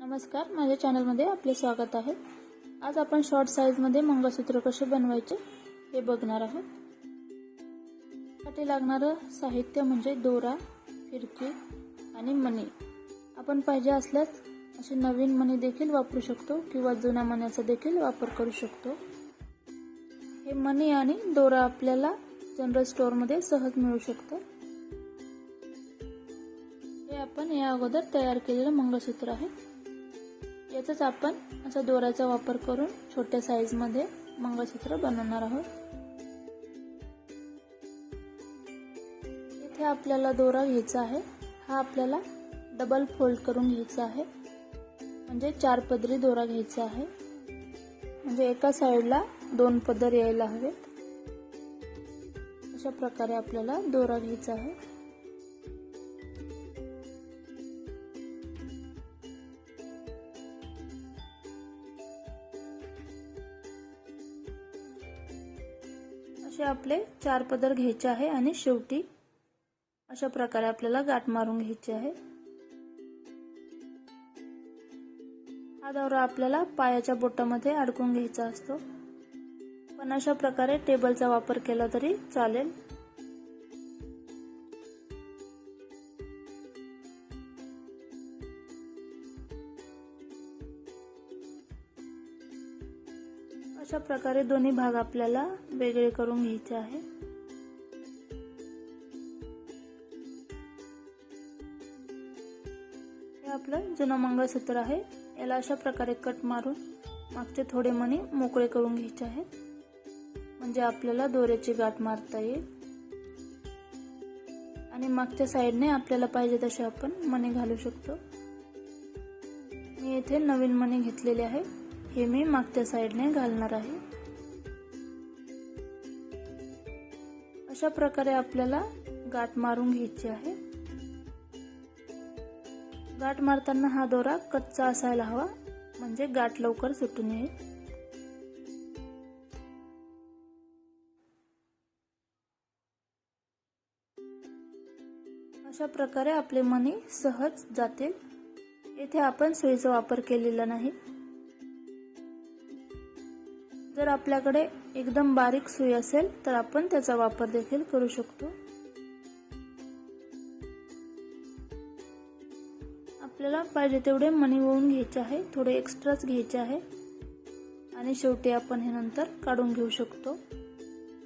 नमस्कार माझ्या चॅनलमध्ये आपले स्वागत आहे. आज आपण शॉर्ट साईजमध्ये मंगळसूत्र कसे बनवायचे हे बघणार आहोत. त्यासाठी लागणारं साहित्य म्हणजे दोरा फिरकी आणि मणी. आपण पाहिजे असल्यास असे नवीन मणी देखील वापरू शकतो किंवा जुन्या मण्याचा देखील वापर करू शकतो. हे मणी आणि दोरा आपल्याला जनरल स्टोअरमध्ये सहज मिळू शकतं. हे आपण या अगोदर तयार केलेलं मंगळसूत्र आहे. याचाच आपण असा दोऱ्याचा वापर करून छोट्या साईजमध्ये मंगळसूत्र बनवणार आहोत. इथे आपल्याला दोरा घ्यायचा आहे. हा आपल्याला डबल फोल्ड करून घ्यायचा आहे. म्हणजे चार पदरी दोरा घ्यायचा आहे. म्हणजे एका साईडला दोन पदर यायला हवेत. अशा प्रकारे आपल्याला दोरा घ्यायचा आहे. आपले चार पदर घ्यायचे आहे आणि शेवटी अशा प्रकारे आपल्याला गाठ मारून घ्यायची आहे. हा दौरा आपल्याला पायाच्या बोटामध्ये अडकून घ्यायचा असतो. पण अशा प्रकारे टेबलचा वापर केला तरी चालेल. अशा प्रकारे दोन्ही भाग आपल्याला वेगळे करून घ्यायचे आहे. हे आपलं जुनं मंगळसूत्र आहे. याला अशा प्रकारे कट मारून मागचे थोडे मणी मोकळे करून घ्यायचे आहेत. म्हणजे आपल्याला दोऱ्याची गाठ मारता येईल. आणि मागच्या साईडने आपल्याला पाहिजे तसे आपण मणी घालू शकतो. मी येथे नवीन मणी घेतलेले आहे. हे मी मागच्या साईडने घालणार आहे. अशा प्रकारे आपल्याला गाठ मारून घ्यायची आहे. गाठ मारताना हा दोरा कच्चा असायला हवा म्हणजे गाठ लवकर सुटून येईल. अशा प्रकारे आपले मणी सहज जातील. येथे आपण सुईचा वापर केलेला नाही. जर आपल्याकडे एकदम बारीक सुई असेल तर आपण त्याचा वापर देखील करू शकतो. आपल्याला पाहिजे तेवढे मणी वळून घ्यायचे आहे थोडे एक्स्ट्राच घ्यायचे आहे. आणि शेवटी आपण हे नंतर काढून घेऊ शकतो.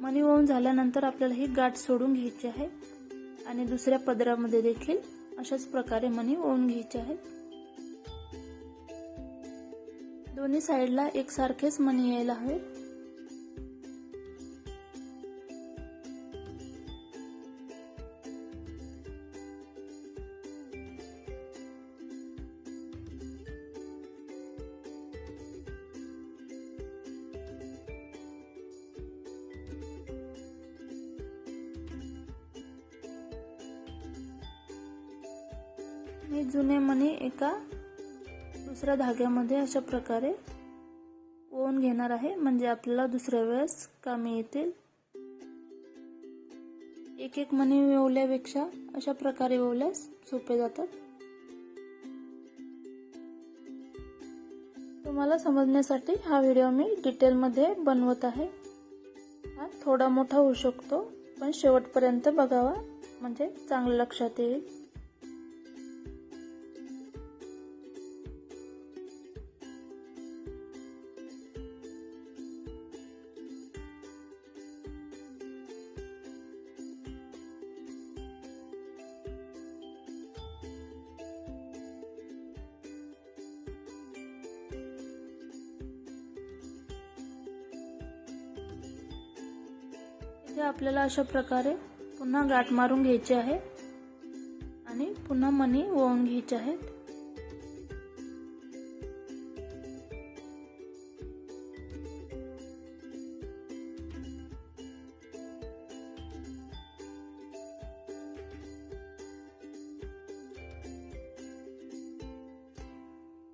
मणी वळून झाल्यानंतर आपल्याला ही गाठ सोडून घ्यायची आहे. आणि दुसऱ्या पदरामध्ये देखील अशाच प्रकारे मणी ओळून घ्यायचे आहेत. दोन्ही साईडला एकसारखेच मणी यायला हवे. हे जुने मणी एका दुसऱ्या धाग्यामध्ये अशा प्रकारे ओवून घेणार आहे. म्हणजे आपल्याला दुसऱ्या वेळेस कामी येतील. एक एक मणी ओवल्यापेक्षा अशा प्रकारे ओवल्यास सोपे जातात. तुम्हाला समजण्यासाठी हा व्हिडिओ मी डिटेलमध्ये बनवत आहे. हा थोडा मोठा होऊ शकतो पण शेवटपर्यंत बघावा. म्हणजे चांगलं लक्षात येईल. ते आपल्याला अशा प्रकारे पुन्हा गाठ मारून घ्यायचे आहे. आणि पुन्हा मणी ओवून घ्यायचे आहेत.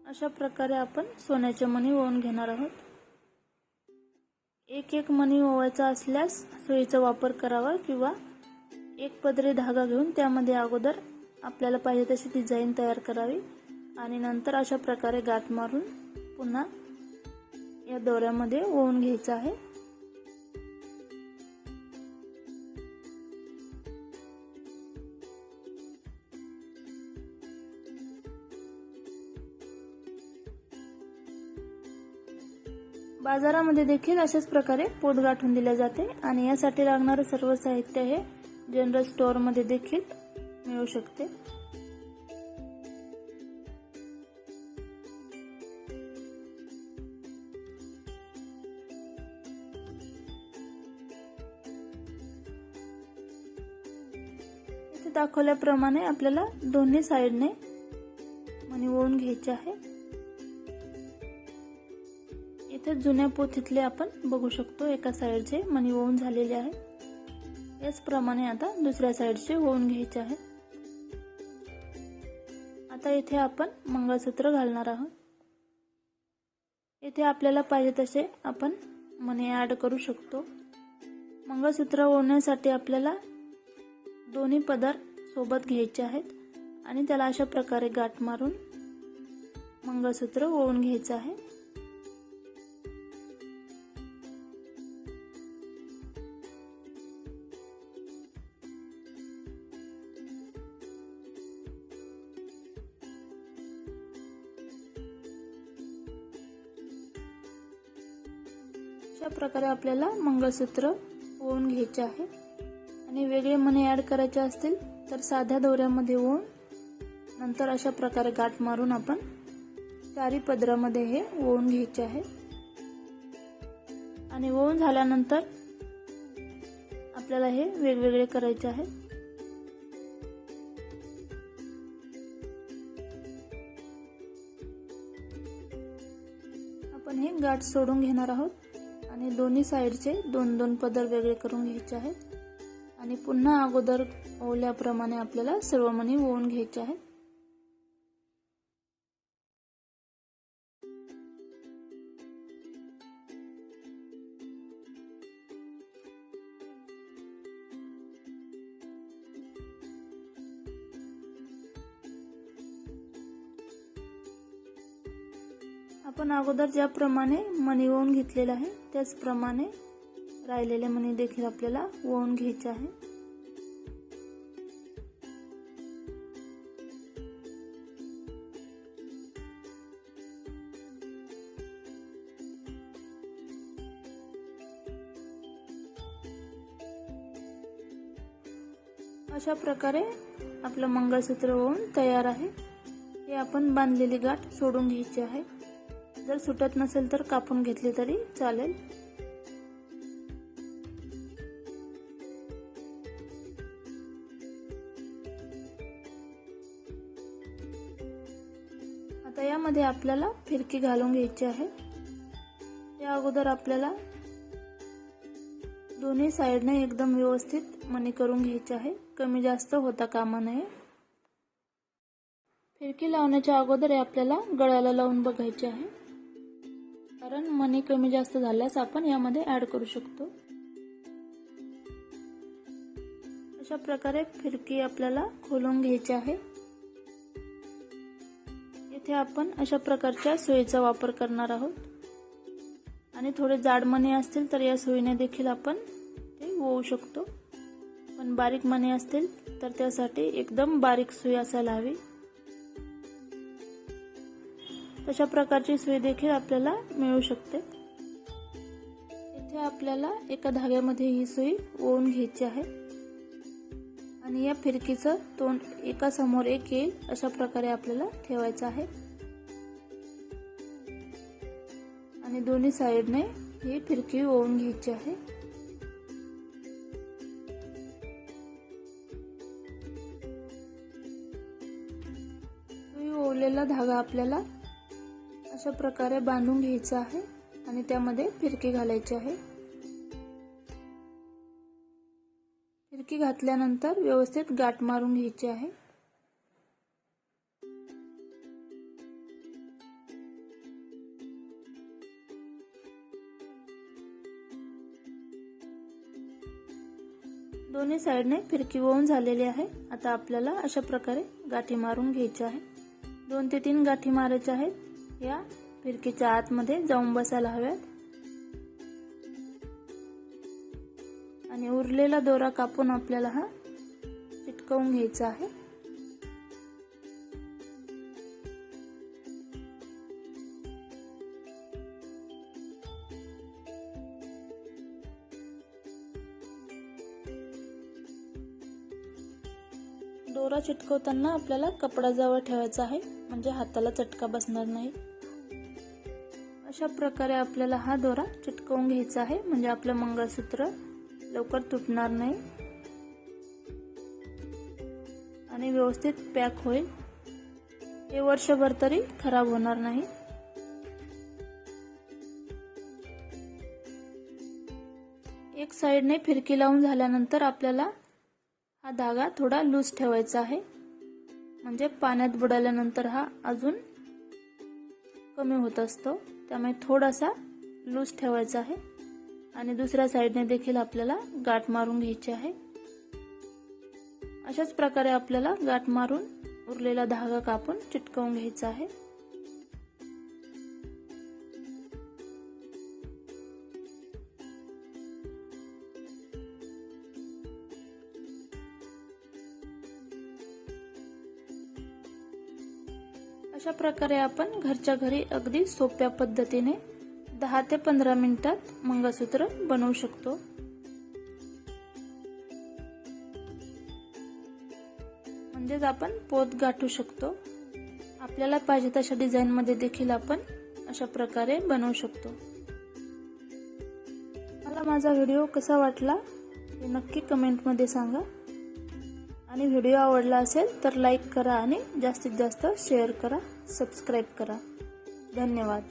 अशा प्रकारे आपण सोन्याच्या मणी ओवून घेणार आहोत. एक एक मणी ओवायचा असल्यास सुईचा वापर करावा किंवा एक पदरी धागा घेऊन त्यामध्ये अगोदर आपल्याला पाहिजे तशी डिझाईन तयार करावी आणि नंतर अशा प्रकारे गाठ मारून पुन्हा या दोऱ्यामध्ये ओवून घ्यायचं आहे. बाजारामध्ये देखील अशाच प्रकारे पोट गाठून दिले जाते आणि यासाठी लागणारं सर्व साहित्य हे जनरल स्टोअरमध्ये देखील मिळू शकते. दाखवल्याप्रमाणे आपल्याला दोन्ही साईडने मणी ओळून घ्यायचे आहे. इथे जुन्या पोथीतले आपण बघू शकतो. एका साईडचे मणी ओवून झालेले आहे. याचप्रमाणे आता दुसऱ्या साईडचे ओवून घ्यायचे आहे. आता इथे आपण मंगळसूत्र घालणार आहोत. इथे आपल्याला पाहिजे तसे आपण मणी ॲड करू शकतो. मंगळसूत्र ओढण्यासाठी आपल्याला दोन्ही पदार्थ सोबत घ्यायचे आहेत आणि त्याला अशा प्रकारे गाठ मारून मंगळसूत्र ओवून घ्यायचं आहे. प्रकारे आपल्याला मंगळसूत्र ओवून घ्यायचे आहे. आणि वेगळे मणी ॲड करायचे असतील तर साध्या दोऱ्यामध्ये ओवून नंतर अशा प्रकारे गाठ मारून आपण चारी पदरामध्ये हे ओवून घ्यायचे आहे. आणि ओवून झाल्यानंतर आपल्याला हे वेगवेगळे करायचे आहे. आपण हे गाठ सोडून घेणार आहोत. आणि दोन्ही साईडचे दोन दोन पदर वेगळे करून घ्यायचे आहेत. आणि पुन्हा अगोदर ओवल्याप्रमाणे आपल्याला सर्व मणी ओवून घ्यायचे आहेत. आपण अगोदर ज्याप्रमाणे मणी ओवून घेतलेलं आहे त्याचप्रमाणे राहिलेले मणी देखील आपल्याला ओवून घ्यायचे आहे. अशा प्रकारे आपलं मंगळसूत्र होऊन तयार आहे. हे आपण बांधलेली गाठ सोडून घ्यायची आहे. जर सुटत नसेल तर कापून घेतली तरी चालेल. आता यामध्ये आपल्याला फिरकी घालून घ्यायची आहे. या अगोदर आपल्याला दोन्ही साईडने एकदम व्यवस्थित मणी करून घ्यायचे आहे. कमी जास्त होता कामा नये. फिरकी लावण्याच्या अगोदर आपल्याला गळ्याला लावून बघायचे आहे. मनी कमी जास्त झाल्यास आपण यामध्ये ऍड करू शकतो. अशा प्रकारे फिरकी आपल्याला खोलून घ्यायची आहे. इथे आपण अशा प्रकारच्या सुईचा वापर करणार आहोत. आणि थोडे जाड मणी असतील तर या सुईने देखील आपण ते होऊ शकतो. पण बारीक मणी असतील तर त्यासाठी एकदम बारीक सुई असायला हवी. तशा प्रकारची सुई देखील आपल्याला मिळू शकते. इथे आपल्याला एका धाग्यामध्ये ही सुई ओवून घ्यायची आहे. आणि या फिरकीचं तोंड एका समोर एक येईल अशा प्रकारे आपल्याला ठेवायचं आहे. आणि दोन्ही साईडने ही फिरकी ओवून घ्यायची आहे. ओवलेला धागा आपल्याला अशा प्रकारे बांधून घ्यायचं आहे आणि त्यामध्ये फिरकी घालायची आहे. फिरकी घातल्यानंतर व्यवस्थित गाठ मारून घ्यायची आहे. दोन्ही साईडने फिरकी होऊन झालेली आहे. आता आपल्याला अशा प्रकारे गाठी मारून घ्यायची आहे. दोन ते तीन गाठी मारायच्या आहेत. या फिरकीच्या आतमध्ये जाऊन बसायला हव्यात. आणि उरलेला दोरा कापून आपल्याला हा चिटकवून घ्यायचा आहे. दोरा चिटकवताना आपल्याला कपडा जवळ ठेवायचा आहे म्हणजे हाताला चटका बसणार नाही. अशा प्रकारे आपल्याला हा दोरा चिटकवून घ्यायचा आहे. म्हणजे आपलं मंगळसूत्र लवकर तुटणार नाही. आणि व्यवस्थित पॅक होईल. हे वर्षभर तरी खराब होणार नाही. एक साईडने फिरकी लावून झाल्यानंतर आपल्याला हा धागा थोडा लूज ठेवायचा आहे. म्हणजे पाण्यात बुडाल्यानंतर हा अजून कमी होत असतो. त्यामुळे थोडासा लूज ठेवायचा आहे. आणि दुसऱ्या साईडने देखील आपल्याला गाठ मारून घ्यायची आहे. अशाच प्रकारे आपल्याला गाठ मारून उरलेला धागा कापून चिटकवून घ्यायचा आहे. अशा प्रकारे आपण घरच्या घरी अगदी सोप्या पद्धतीने दहा ते पंधरा मिनिटात मंगळसूत्र बनवू शकतो. म्हणजेच आपण पोत गाठू शकतो. आपल्याला पाहिजे तशा डिझाईनमध्ये देखील आपण अशा प्रकारे बनवू शकतो. मला माझा व्हिडिओ कसा वाटला हे नक्की कमेंटमध्ये सांगा. आणि व्हिडिओ आवडला असेल तर लाईक करा आणि जास्तीत जास्त शेअर करा सबस्क्राईब करा. धन्यवाद.